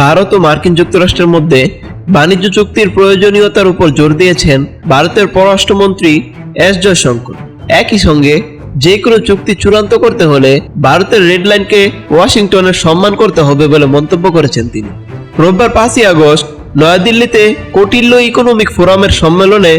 ভারত ও মার্কিন যুক্তরাষ্ট্রের মধ্যে বাণিজ্য চুক্তির প্রয়োজনীয়তার উপর জোর দিয়েছেন ভারতের পররাষ্ট্রমন্ত্রী এস জয়শঙ্কর। একই সঙ্গে যে কোনো চুক্তি চূড়ান্ত করতে হলে ভারতের রেড লাইনকে ওয়াশিংটনের সম্মান করতে হবে বলে মন্তব্য করেছেন তিনি। রোববার পাঁচই আগস্ট নয়াদিল্লিতে কৌটিল্য ইকোনমিক ফোরামের সম্মেলনে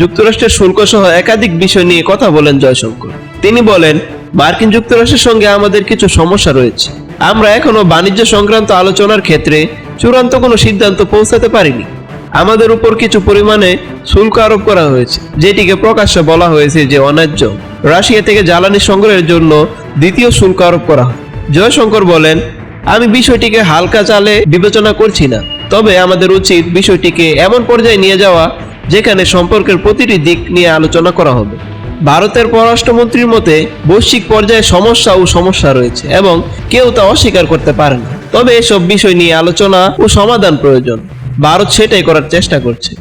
যুক্তরাষ্ট্রের শুল্ক সহ একাধিক বিষয় নিয়ে কথা বলেন জয়শঙ্কর। তিনি বলেন মার্কিন যুক্তরাষ্ট্রের সঙ্গে আমাদের কিছু সমস্যা রয়েছে। আমরা এখনও বাণিজ্য সংক্রান্ত আলোচনার ক্ষেত্রে চূড়ান্ত কোনো সিদ্ধান্ত পৌঁছাতে পারিনি। আমাদের উপর কিছু পরিমাণে শুল্ক আরোপ করা হয়েছে, যেটিকে প্রকাশ্যে বলা হয়েছে যে অন্যায্য। রাশিয়া থেকে জ্বালানি সংগ্রহের জন্য দ্বিতীয় শুল্ক আরোপ করা হয়। জয়শঙ্কর বলেন, আমি বিষয়টিকে হালকা চালে বিবেচনা করছি না, তবে আমাদের উচিত বিষয়টিকে এমন পর্যায়ে নিয়ে যাওয়া, যেখানে সম্পর্কের প্রতিটি দিক নিয়ে আলোচনা করা হবে। ভারতের পররাষ্ট্রমন্ত্রীর মতে বৈশ্বিক পর্যায়ে সমস্যা ও সমস্যা রয়েছে এবং কেউ তা অস্বীকার করতে পারে না। তবে এসব বিষয় নিয়ে আলোচনা ও সমাধান প্রয়োজন। ভারত সেটাই করার চেষ্টা করছে।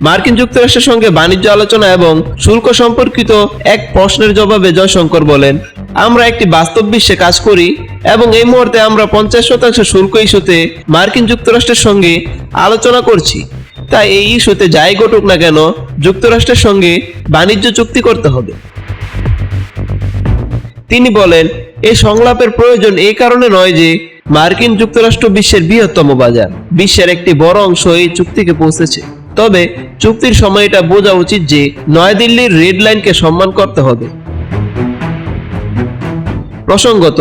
মার্কিন যুক্তরাষ্ট্রের সঙ্গে বাণিজ্য আলোচনা এবং শুল্ক সম্পর্কিত এক প্রশ্নের জবাবে জয়শঙ্কর বলেন, আমরা একটি বাস্তব বিশ্বে কাজ করি এবং এই মুহূর্তে আমরা পঞ্চাশ শতাংশ শুল্ক ইস্যুতে মার্কিন যুক্তরাষ্ট্রের সঙ্গে আলোচনা করছি। তাই এই ইস্যুতে যাই ঘটুক না কেন, যুক্তরাষ্ট্রের সঙ্গে বাণিজ্য চুক্তি করতে হবে। তিনি বলেন এই সংলাপের প্রয়োজন এই কারণে নয় যে মার্কিন যুক্তরাষ্ট্র বিশ্বের বৃহত্তম বাজার, বিশ্বের একটি বড় অংশ এই চুক্তিকে পৌঁছেছে। তবে চুক্তির সময় এটা বোঝা উচিত যে নয়াদিল্লির রেড লাইনকে সম্মান করতে হবে। প্রসঙ্গত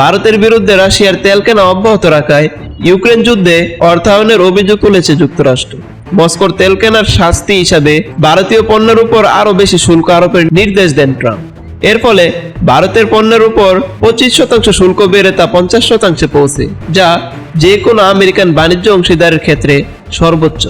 ভারতের বিরুদ্ধে রাশিয়ার তেল কেনা অব্যাহত রাখায় ইউক্রেন যুদ্ধে অর্থায়নের অভিযোগ তুলেছে যুক্তরাষ্ট্র। মস্কোর তেল কেনার শাস্তি হিসাবে ভারতীয় পণ্যের উপর আরও বেশি শুল্ক আরোপের নির্দেশ দেন ট্রাম্প। এর ফলে ভারতের পণ্যের উপর পঁচিশ শতাংশ শুল্ক বেড়ে তা পঞ্চাশ শতাংশে পৌঁছে, যা যে কোনো আমেরিকান বাণিজ্য অংশীদারের ক্ষেত্রে সর্বোচ্চ।